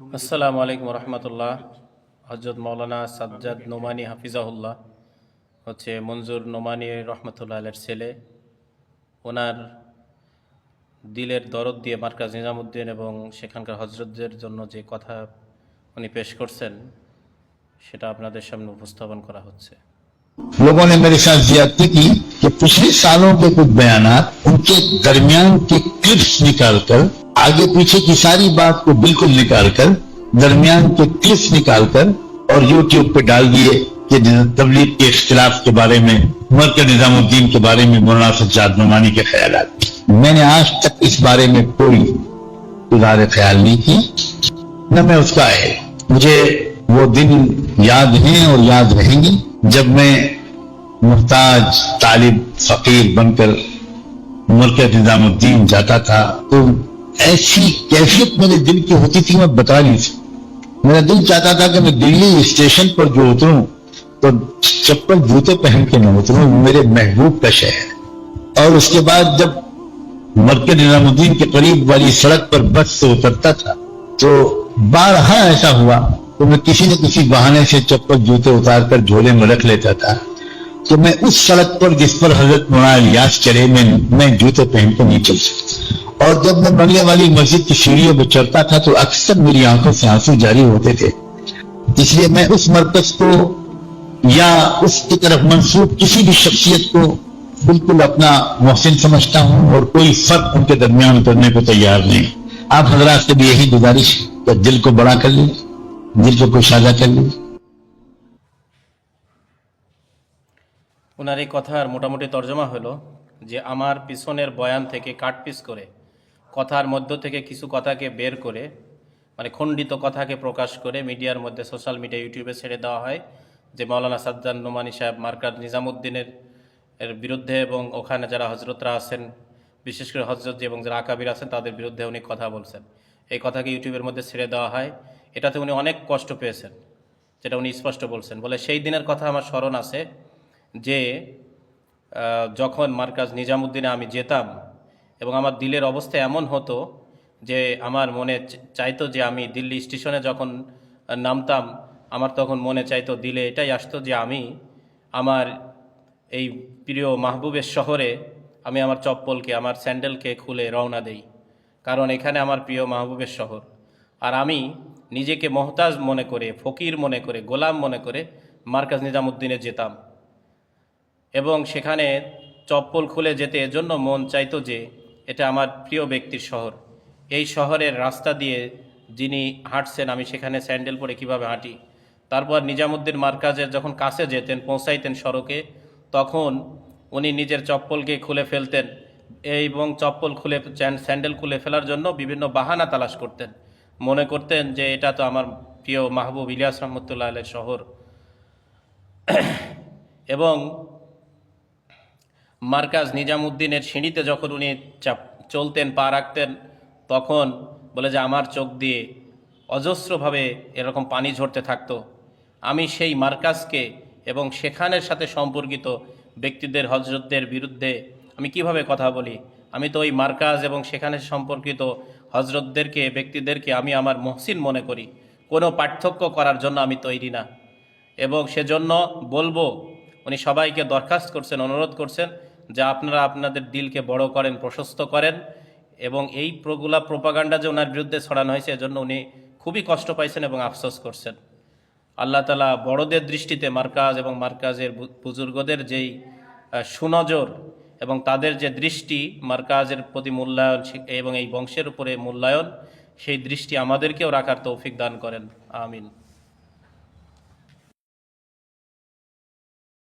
আসসালামু আলাইকুম রহমতুল্লাহ হজরত মৌলানা সাজ্জাদ নোমানি হাফিজাহুল্লাহ হচ্ছে মঞ্জুর নোমানি রহমতুল্লাহ আলের ছেলে ওনার দিলের দরদ দিয়ে মার্কাজ নিজামুদ্দিন এবং সেখানকার হজরতদের জন্য যে কথা উনি পেশ করছেন সেটা আপনাদের সামনে উপস্থাপন করা হচ্ছে लोगों ने मेरे साथ ज्यादती की कि पिछले सालों के कुछ बयान उनके दरमियान के क्लिप्स निकालकर आगे पीछे की सारी बात को बिल्कुल निकालकर, दरमियान के क्लिप्स निकालकर और यूट्यूब पे डाल दिए कि तबलीग के इख्तिलाफ के बारे में उमर के निजामुद्दीन के बारे में मौलाना सज्जाद नुमानी के ख्याल मैंने आज तक इस बारे में कोई इजहार ख्याल नहीं की, न मैं उसका है। मुझे वो दिन याद हैं और याद रहेंगे जब मैं मुहताज तालिब फकीर बनकर मुल्क निजामुद्दीन जाता था। तो ऐसी कैफियत मेरे दिल की होती थी, मैं बता नहीं सकता। मेरा दिल चाहता था कि मैं दिल्ली स्टेशन पर जो उतरूं तो चप्पल, जूते पहन के न उतरूं, मेरे महबूब का शहर। और उसके बाद जब मरकज निजामुद्दीन के करीब वाली सड़क पर बस से उतरता था तो बारहा ऐसा हुआ तो मैं किसी न किसी बहाने से चप्पल, जूते उतार कर झोले में रख लेता था। तो मैं उस सड़क पर जिस पर हज़रत मौलाना इलियास चले मैं मैं जूते पहन कर नहीं चल सकता। और जब मैं बंगले वाली मस्जिद की सीढ़ियों पर चढ़ता था तो अक्सर मेरी आंखों से आंसू जारी होते थे इसलिए मैं उस मरकज को या उसकी तरफ मंसूब किसी भी शख्सियत को बिल्कुल अपना मोहसिन समझता हूं और कोई फर्क उनके दरमियान उतरने को तैयार नहीं आप हजरात से भी यही गुजारिश है कि दिल को बड़ा कर लीजिए दिल को कुशादा कर लीजिए ওনার এই কথার মোটামুটি তর্জমা হলো যে আমার পিছনের বয়ান থেকে কাট পিস করে কথার মধ্য থেকে কিছু কথাকে বের করে মানে খণ্ডিত কথাকে প্রকাশ করে মিডিয়ার মধ্যে সোশ্যাল মিডিয়া, ইউটিউবে ছেড়ে দেওয়া হয়। যে মৌলানা সাজ্জাদ নোমানি সাহেব, মার্কাজ নিজামুদ্দিনের এর বিরুদ্ধে এবং ওখানে যারা হজরতরা আছেন, বিশেষ করে হজরত এবং যারা আকাবির আছেন, তাদের বিরুদ্ধে উনি কথা বলছেন। এই কথাকে ইউটিউবের মধ্যে ছেড়ে দেওয়া হয়। এটাতে উনি অনেক কষ্ট পেয়েছেন, যেটা উনি স্পষ্ট বলছেন। বলে সেই দিনের কথা আমার স্মরণ আছে যে যখন মার্কাজ নিজামুদ্দিনে আমি যেতাম এবং আমার দিলের অবস্থা এমন হতো যে আমার মনে চাইতো যে আমি দিল্লি স্টেশনে যখন নামতাম, আমার তখন মনে চাইতো দিলে এটাই আসতো যে আমি আমার এই প্রিয় মাহবুবের শহরে আমি আমার চপ্পলকে, আমার স্যান্ডেলকে খুলে রওনা দেই। কারণ এখানে আমার প্রিয় মাহবুবের শহর। আর আমি নিজেকে মহতাজ মনে করে, ফকির মনে করে, গোলাম মনে করে মার্কাজ নিজামুদ্দিনে যেতাম। এবং সেখানে চপ্পল খুলে যেতে এজন্য মন চাইতো যে এটা আমার প্রিয় ব্যক্তির শহর। এই শহরের রাস্তা দিয়ে যিনি হাঁটছেন, আমি সেখানে স্যান্ডেল পরে কীভাবে হাঁটি? তারপর নিজামুদ্দিন মার্কাজের যখন কাছে যেতেন, পৌঁছাইতেন সড়কে, তখন উনি নিজের চপ্পলকে খুলে ফেলতেন এবং চপ্পল খুলে, স্যান্ডেল খুলে ফেলার জন্য বিভিন্ন বাহানা তালাশ করতেন। মনে করতেন যে এটা তো আমার প্রিয় মাহবুব ইলিয়াস রহমতুল্লাহ আলের শহর। এবং মার্কাজ নিজামুদ্দিনের সিঁড়িতে যখন উনি চাপ- চলতেন, পা রাখতেন, তখন বলে যে, আমার চোখ দিয়ে অজস্রভাবে এরকম পানি ঝরতে থাকতো। আমি সেই মার্কাজকে এবং সেখানের সাথে সম্পর্কিত ব্যক্তিদের হজরতদের বিরুদ্ধে আমি কীভাবে কথা বলি? আমি তো ওই মার্কাজ এবং সেখানে সম্পর্কিত হজরতদেরকে ব্যক্তিদেরকে আমি আমার মহসিন মনে করি। কোনো পার্থক্য করার জন্য আমি তৈরি না। এবং সেজন্য বলব, উনি সবাইকে দরখাস্ত করছেন, অনুরোধ করছেন যে আপনারা আপনাদের দিলকে বড় করেন, প্রশস্ত করেন এবং এই প্রগুলা প্রোপাগান্ডা যে ওনার বিরুদ্ধে ছড়ানো হয়েছে, এজন্য উনি খুবই কষ্ট পাইছেন এবং আফসোস করছেন। আল্লাহ তালা বড়দের দৃষ্টিতে মার্কাজ এবং মার্কাজের বুজুর্গদের যেই সুনজর এবং তাদের যে দৃষ্টি মার্কাজের প্রতি মূল্যায়ন এবং এই বংশের উপরে মূল্যায়ন, সেই দৃষ্টি আমাদেরকেও রাখার তৌফিক দান করেন। আমিন।